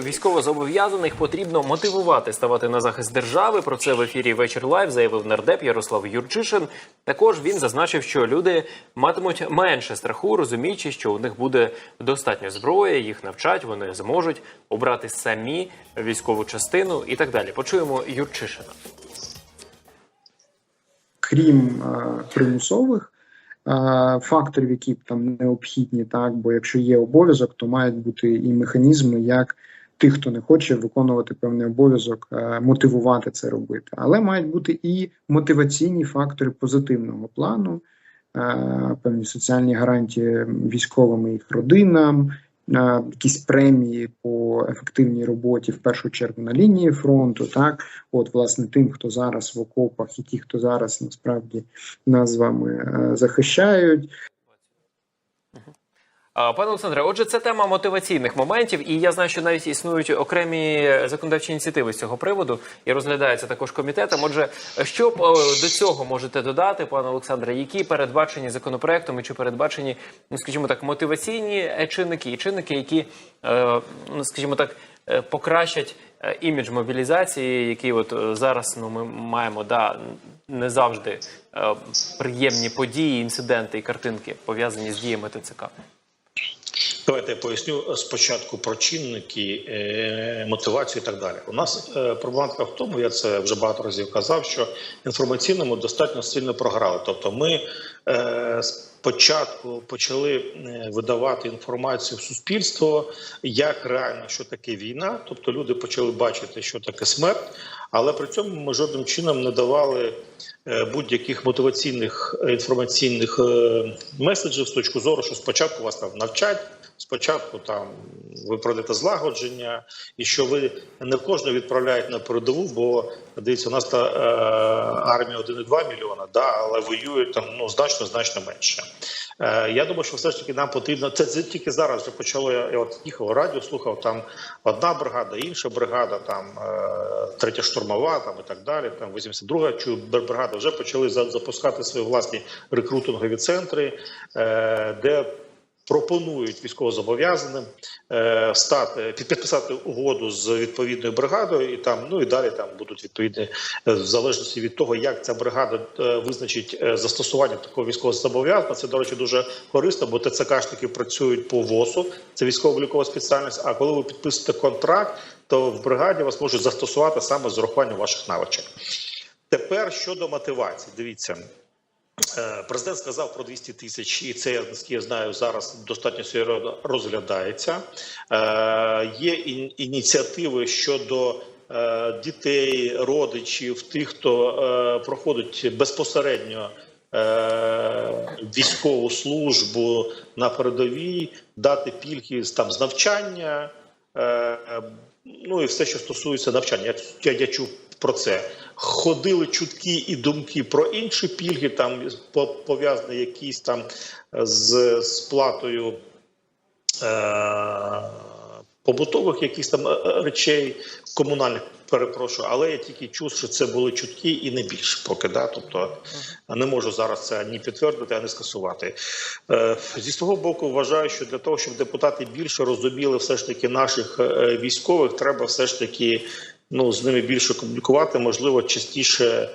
Військовозобов'язаних потрібно мотивувати ставати на захист держави. Про це в ефірі вечір лайв заявив нардеп Ярослав Юрчишин. Також він зазначив, що люди матимуть менше страху, розуміючи, що у них буде достатньо зброї, їх навчать, вони зможуть обрати самі військову частину і так далі. Почуємо Юрчишина. крім е, примусових е, факторів, які там необхідні, так бо якщо є обов'язок, то мають бути і механізми, як тих, хто не хоче виконувати певний обов'язок, е, мотивувати це робити. Але мають бути і мотиваційні фактори позитивного плану, е, певні соціальні гарантії військовим і їх родинам. е, Якісь премії по ефективній роботі в першу чергу на лінії фронту, так от власне тим, хто зараз в окопах, і ті, хто зараз насправді нас з вами захищають. Пане Олександре, отже, це тема мотиваційних моментів, і я знаю, що навіть існують окремі законодавчі ініціативи з цього приводу і розглядаються також комітетом. Отже, що е, до цього можете додати, пане Олександре, які передбачені законопроектом і чи передбачені, ну скажімо так, мотиваційні е, чинники і чинники, які, е, ну скажімо так, покращать імідж мобілізації, який от зараз ну ми маємо да не завжди приємні події, інциденти і картинки пов'язані з діями ТЦК. Давайте я поясню спочатку про чинники, е, мотивацію і так далі. У нас е, проблематика в тому, я це вже багато разів казав, що інформаційному достатньо сильно програли. Тобто, ми е, спочатку почали е, видавати інформацію в суспільство, як реально що таке війна. Тобто люди почали бачити, що таке смерть, але при цьому ми жодним чином не давали е, будь-яких мотиваційних е, інформаційних е, меседжів з точки зору, що спочатку вас там навчать. Спочатку там ви пройдете злагодження, і що ви не кожного відправляють на передову, бо дивіться, у нас та е, армія 1,2 мільйона, да, але воює там ну значно значно менше. Е, я думаю, що все ж таки нам потрібно. Це, тільки зараз вже почало. Я, от їхав радіо, слухав там одна бригада, інша бригада, там е, третя штурмова, там і так далі. Там 82-га чую, бригада вже почали за- запускати свої власні рекрутингові центри, е, де пропонують військовозобов'язаним е, стати під- підписати угоду з відповідною бригадою, і там ну і далі там будуть відповідні е, в залежності від того, як ця бригада е, визначить е, застосування такого військовозобов'язаного. Це до речі дуже корисно, бо ТЦКшники працюють по ВОСу, це військово-облікова спеціальність. А коли ви підписуєте контракт, то в бригаді вас можуть застосувати саме з урахуванням ваших навичок. Тепер щодо мотивації, дивіться. Е, Президент сказав про 200 тисяч, і це я знаю зараз достатньо серйозно розглядається. Е, Є ініціативи щодо е, дітей, родичів, тих, хто проходить безпосередньо військову службу на передовій, дати пільги там з навчання. Ну і все, що стосується навчання. Я, я, я чув про це. Ходили чутки і думки про інші пільги, там по- пов'язані якісь там з сплатою е, побутових якісь там е, речей, комунальних перепрошую, але я тільки чув, що це були чутки і не більше поки. Да? Тобто не можу зараз це ні підтвердити, ані скасувати. Е, зі свого боку, вважаю, що для того, щоб депутати більше розуміли все ж таки наших е, військових, треба все ж таки ну, з ними більше комунікувати, можливо, частіше.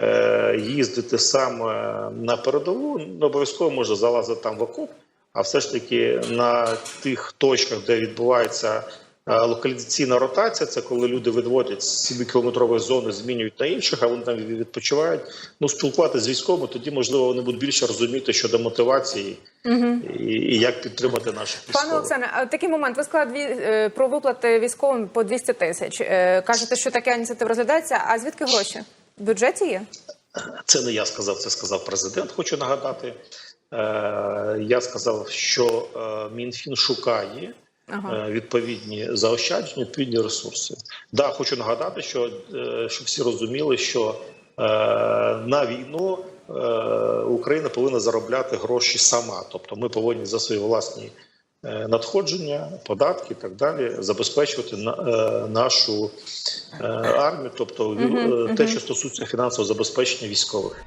е, Їздити саме на передову не обов'язково може залазити там в окоп, а все ж таки на тих точках, де відбувається локалізаційна ротація, це коли люди відводять з 7-кілометрової зони, змінюють на інших, а вони там відпочивають. Ну, спілкуватися з військовими, тоді можливо вони будуть більше розуміти щодо мотивації і, і як підтримати наших Пане. Олександре, такий момент. Ви сказали дві е, про виплати військовим по 200 тисяч. Е, Кажете, що така ініціатива розглядається. А звідки гроші? В бюджеті є? Це не я сказав, це сказав президент. Хочу нагадати. Е, я сказав, що е, МінФін шукає Ага. е, відповідні заощадження, відповідні ресурси. Да, хочу нагадати, що, е, що всі розуміли, що е, на війну Україна повинна заробляти гроші сама. Тобто, ми повинні за свої власні надходження, податки і так далі забезпечувати на, нашу армію, тобто те, що стосується фінансового забезпечення військових.